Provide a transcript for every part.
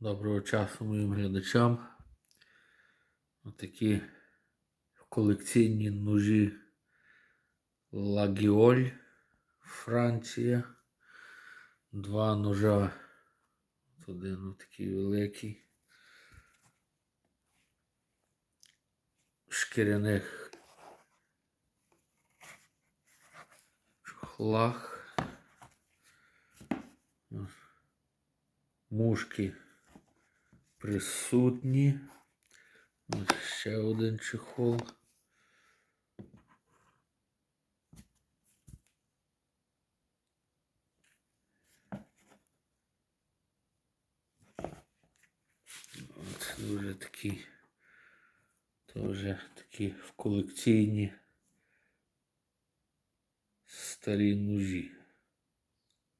Доброго часу моїм глядачам. Отакі колекційні ножі Лагіоль, Франція. Два ножа. Один такий великий. Шкіряних чохлах. Мушки присутні. Ось ще один чехол. От дуже такі, теж такі в колекційні старі ножі.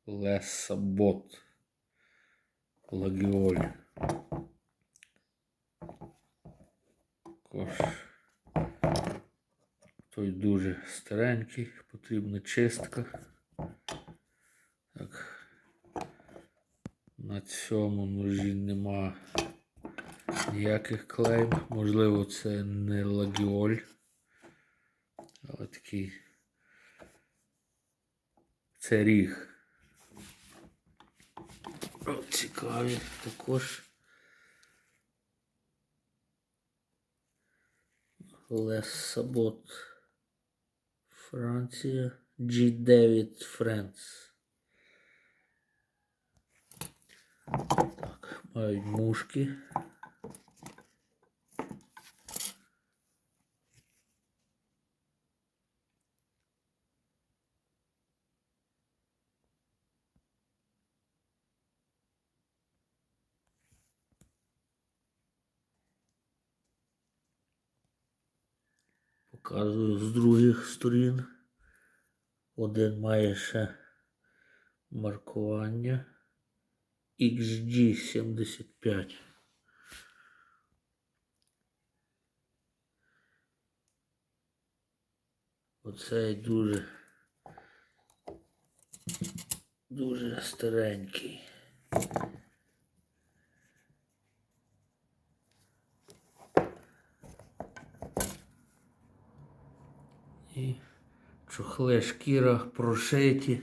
Лесабот. Лагіоль. Той дуже старенький, потрібна чистка. Так. На цьому ножі нема ніяких клейм. Можливо, це не лагіоль. Але такий це ріг. О, цікаві також. Лес Сабот. Франція. G9 France. Так, мають мушки. Показую з других сторін. Один має ще маркування XG75. Оцей дуже дуже старенький. І чохли шкіра прошиті.